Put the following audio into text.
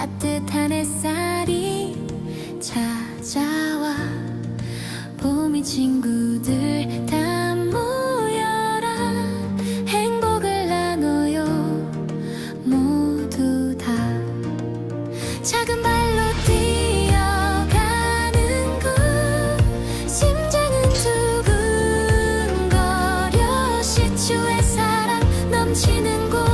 따뜻한 햇살이 찾아와. 봄이 친구들 다 모여라. 행복을 나눠요. 모두 다. 작은 발로 뛰어가는 것 심장은 두근거려. 시초의 사랑 넘치는 곳.